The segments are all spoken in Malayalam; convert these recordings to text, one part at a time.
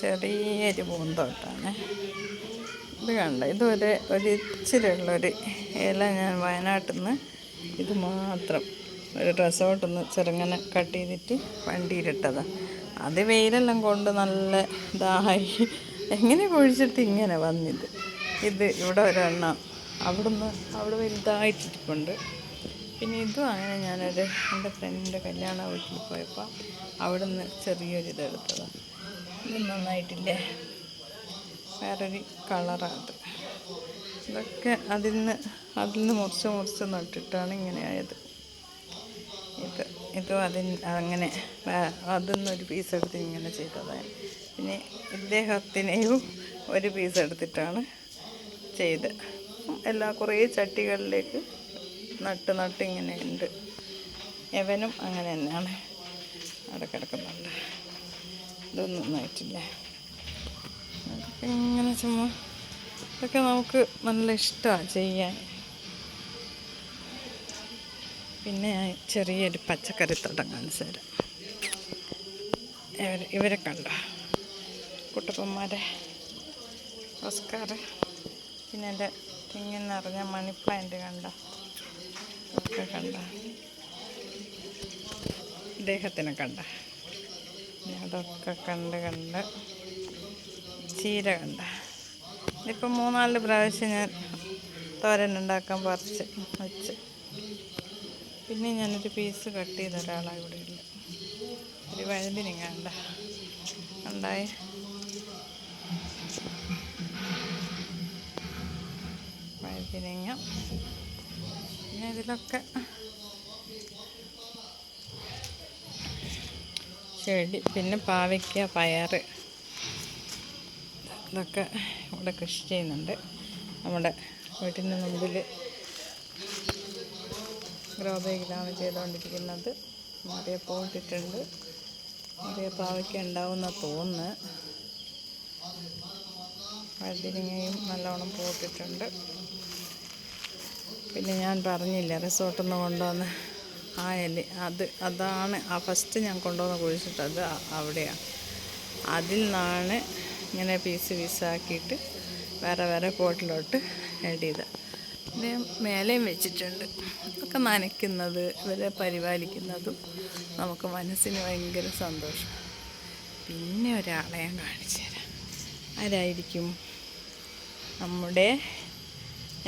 ചെറിയൊരു പൂന്തോട്ടാണ്. ഇത് കണ്ട? ഇതൊരു ഒരു ഇച്ചിരിയുള്ളൊരു ഇല ഞാൻ വയനാട്ടിൽ നിന്ന് ഇത് മാത്രം ഒരു റിസോർട്ടിൽ നിന്ന് ചെറുങ്ങനെ കട്ട് ചെയ്തിട്ട് വണ്ടിയിലിട്ടതാണ് അത് വെയിലെല്ലാം കൊണ്ട് നല്ല ഇതായി. എങ്ങനെ കുഴിച്ചിട്ട് ഇങ്ങനെ വന്നിത്? ഇത് ഇവിടെ ഒരെണ്ണം അവിടുന്ന് അവിടെ വലുതായിട്ടിരിപ്പുണ്ട്. പിന്നെ ഇതും അങ്ങനെ ഞാനൊരു എന്റെ ഫ്രണ്ടിന്റെ കല്യാണ വീട്ടിൽ പോയപ്പോൾ അവിടുന്ന് ചെറിയൊരു ഇതെടുത്തതാണ് ഇത് നന്നായിട്ടില്ലേ? വേറൊരു കളറാണ് ഇതൊക്കെ അതിൽ നിന്ന് അതിൽ നിന്ന് മുറിച്ച് മുറിച്ച് നട്ടിട്ടാണ് ഇങ്ങനെ ആയത്. ഇത് ഇതും അതിന് അങ്ങനെ അതിൽ നിന്നൊരു പീസ് എടുത്ത് ഇങ്ങനെ ചെയ്തതാണ്. പിന്നെ ഇദ്ദേഹത്തിനെയും ഒരു പീസ് എടുത്തിട്ടാണ് ചെയ്ത്. എല്ലാ കുറേ ചട്ടികളിലേക്ക് നട്ട് നട്ട് ഇങ്ങനെ ഉണ്ട്. എവനും അങ്ങനെ തന്നെയാണ്. അവിടെ കിടക്കുന്നുണ്ട്. ഇതൊന്നും ആയിട്ടില്ല. അതൊക്കെ ഇങ്ങനെ ചുമ്മാ ഇതൊക്കെ നമുക്ക് നല്ല ഇഷ്ടമാണ് ചെയ്യാൻ. പിന്നെ ചെറിയൊരു പച്ചക്കറി തരാം. ഇവർ ഇവരെ കണ്ട? കുട്ടപ്പന്മാരെ. ഓസ്കാർ. പിന്നെ എന്റെ തെങ്ങിൽ നിറഞ്ഞ മണി പ്ലാന്റ് കണ്ട? ഒക്കെ കണ്ട? ഇദ്ദേഹത്തിനെ കണ്ട? അതൊക്കെ കണ്ട് കണ്ട് ചീര കണ്ട. ഇപ്പം മൂന്നാൽ പ്രാവശ്യം ഞാൻ തോരൻ ഉണ്ടാക്കാൻ പറിച്ച് വെച്ച്. പിന്നെ ഞാനൊരു പീസ് കട്ട് ചെയ്ത ഒരാളാണ് ഇവിടെ ഇല്ല ഒരു വഴുതിനും കണ്ട ഉണ്ടായ. വഴുതിനിങ്ങ. പിന്നെ ഇതിലൊക്കെ ചെടി പിന്നെ പാവയ്ക്ക പയറ് ഇതൊക്കെ ഇവിടെ കൃഷി ചെയ്യുന്നുണ്ട്. നമ്മുടെ വീട്ടിന്റെ മുമ്പിൽ ഗ്രോ ബാഗിലാണ് ചെയ്തുകൊണ്ടിരിക്കുന്നത്. നിറയെ പോയിട്ടിട്ടുണ്ട് നിറയെ പാവയ്ക്ക ഉണ്ടാവുന്ന തോന്നുന്നു വഴുതിരിങ്ങയും നല്ലോണം പോയിട്ടിട്ടുണ്ട് പിന്നെ ഞാൻ പറഞ്ഞില്ല റിസോർട്ടിൽ നിന്ന് കൊണ്ടുവന്ന് ആ എലി അത് അതാണ് ആ ഫസ്റ്റ് ഞാൻ കൊണ്ടുവന്ന് കുഴിച്ചിട്ടത് അവിടെയാണ് അതിൽ നിന്നാണ് ഇങ്ങനെ പീസ് പീസാക്കിയിട്ട് വേറെ വേറെ പോട്ടിലോട്ട് ആഡ് ചെയ്ത്. ഇത് മേലെയും വെച്ചിട്ടുണ്ട്. ഒക്കെ നനയ്ക്കുന്നത് ഇവരെ പരിപാലിക്കുന്നതും നമുക്ക് മനസ്സിന് ഭയങ്കര സന്തോഷം. പിന്നെ ഒരാളെ ഞാൻ കാണിച്ചു തരാം. ആരായിരിക്കും? നമ്മുടെ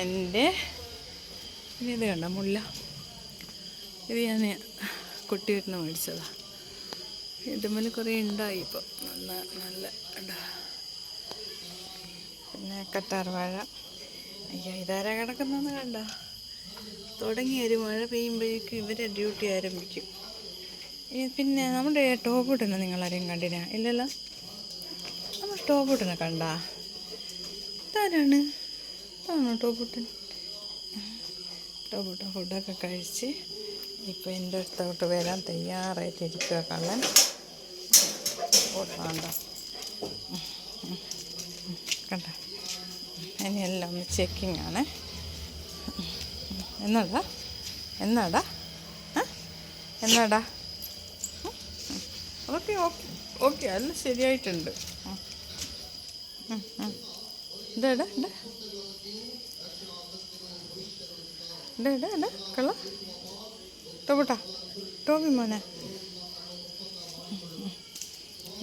എന്റെ ഇത് കണ്ട മുല്ല? ഇത് ഞാൻ കുട്ടിയിരുന്ന് മേടിച്ചതാണ് ഇതുമ്മൽ കുറേ ഉണ്ടായി ഇപ്പോൾ നല്ല നല്ല പിന്നെ കറ്റാർവാഴ അയ്യോ ഇതാരാ കിടക്കുന്നതെന്ന് കണ്ട? തുടങ്ങി ഒരു മഴ പെയ്യുമ്പോഴേക്കും ഇവരെ ഡ്യൂട്ടി ആരംഭിക്കും. പിന്നെ നമ്മുടെ ടോബൂട്ടിനെ നിങ്ങളാരെയും കണ്ടിനാ? ഇല്ലല്ലോ? നമ്മൾ ടോബൂട്ടിനെ കണ്ട? ഇതാരാണ്? ഇതാണോ ടോപ്പൂട്ടൻ ടോപ്പൂട്ട ഫുഡൊക്കെ കഴിച്ച് ഇപ്പോൾ എന്റെ അടുത്തോട്ട് വരാൻ തയ്യാറായിട്ടിരിക്കുക കള്ളൻ. കൊടുക്കണ്ട കണ്ട. ഇനിയെല്ലാം ഒന്ന് ചെക്കിംഗ് ആണ്. എന്നാടാ എന്നാടാ? എന്നാടാ. അതൊക്കെ ഓക്കെ. ഓക്കെ എല്ലാം ശരിയായിട്ടുണ്ട്. ഇതാടാ ഇണ്ട് ഇണ്ട് ഇടാ കള്ള. ടോബൂട്ടാ ടോബി മോനെ.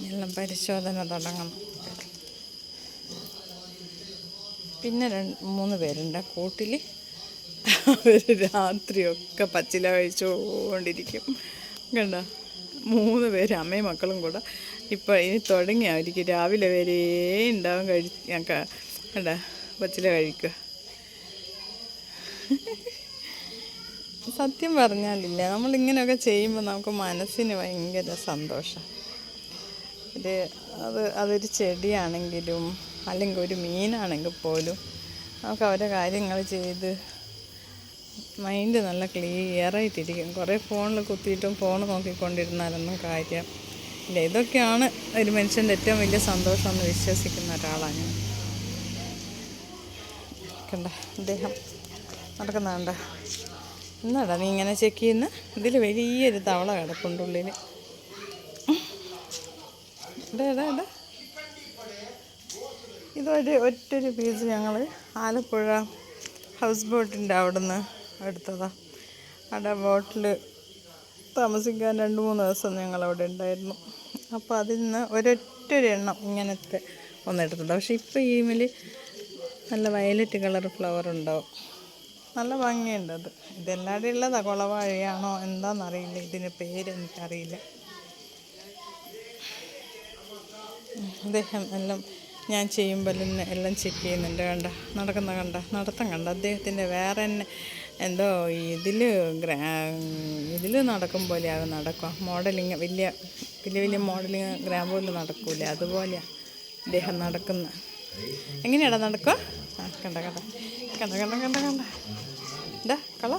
എല്ലാം പരിശോധന തുടങ്ങണം. പിന്നെ രണ്ട് മൂന്ന് പേരുണ്ട്. കൂട്ടിൽ അവർ രാത്രിയൊക്കെ പച്ചില കഴിച്ചുകൊണ്ടിരിക്കും കണ്ട? മൂന്ന് പേര് അമ്മയും മക്കളും കൂടെ. ഇപ്പോൾ ഇനി തുടങ്ങി അവർക്ക് രാവിലെ വരെ ഉണ്ടാവും കഴി കണ്ട? പച്ചില കഴിക്കുക. സത്യം പറഞ്ഞാലില്ല. നമ്മളിങ്ങനെയൊക്കെ ചെയ്യുമ്പോൾ നമുക്ക് മനസ്സിന് ഭയങ്കര സന്തോഷം. ഇത് അത് അതൊരു ചെടിയാണെങ്കിലും അല്ലെങ്കിൽ ഒരു മീനാണെങ്കിൽ പോലും നമുക്ക് അവരുടെ കാര്യങ്ങൾ ചെയ്ത് മൈൻഡ് നല്ല ക്ലിയറായിട്ടിരിക്കും. കുറേ ഫോണിൽ കുത്തിയിട്ടും ഫോൺ നോക്കിക്കൊണ്ടിരുന്നാലൊന്നും കാര്യം ഇല്ല. ഇതൊക്കെയാണ് ഒരു മനുഷ്യന്റെ ഏറ്റവും വലിയ സന്തോഷം എന്ന് വിശ്വസിക്കുന്ന ഒരാളാണ് ഞാൻ. കണ്ട അദ്ദേഹം നടക്കുന്നുണ്ട. എന്നാടാ നീ ഇങ്ങനെ ചെക്ക് ചെയ്യുന്ന. ഇതിൽ വലിയൊരു തവള കിടപ്പുണ്ട് ഉള്ളിൽ ഇതൊരു ഒറ്റൊരു പീസ് ഞങ്ങൾ ആലപ്പുഴ ഹൗസ് ബോട്ടിന്റെ അവിടെ നിന്ന് എടുത്തതാ. അവിടെ ബോട്ടിൽ താമസിക്കാൻ രണ്ട് മൂന്ന് ദിവസം ഞങ്ങൾ അവിടെ ഉണ്ടായിരുന്നു. അപ്പോൾ അതിൽ നിന്ന് ഒരൊറ്റൊരു എണ്ണം ഇങ്ങനത്തെ ഒന്നെടുത്തത് പക്ഷേ ഇപ്പോൾ ഈ ഇതിൽ നല്ല വയലറ്റ് കളർ ഫ്ലവർ ഉണ്ടാവും. നല്ല ഭംഗിയുണ്ട് അത്. ഇതെല്ലാവരും ഉള്ളതാ. കുളവാഴയാണോ? എന്താണെന്നറിയില്ല ഇതിന് പേര് എനിക്കറിയില്ല. അദ്ദേഹം എല്ലാം ഞാൻ ചെയ്യുമ്പോൾ തന്നെ എല്ലാം ചെക്ക് ചെയ്യുന്നുണ്ട് കണ്ട. നടക്കുന്ന കണ്ട. നടത്തം കണ്ട. അദ്ദേഹത്തിന്റെ വേറെ തന്നെ എന്തോ ഇതിൽ ഇതിൽ നടക്കും പോലെയാകും നടക്കുക. മോഡലിങ് വലിയ വലിയ വലിയ മോഡലിങ് ഗ്രാമ്പൂരിൽ നടക്കൂലേ. അതുപോലെയാണ് അദ്ദേഹം നടക്കുന്ന. എങ്ങനെയാടാ നടക്കുക? ആ കണ്ട കണ്ട. കണ്ട കണ്ട കണ്ട കണ്ട. എന്താ കള.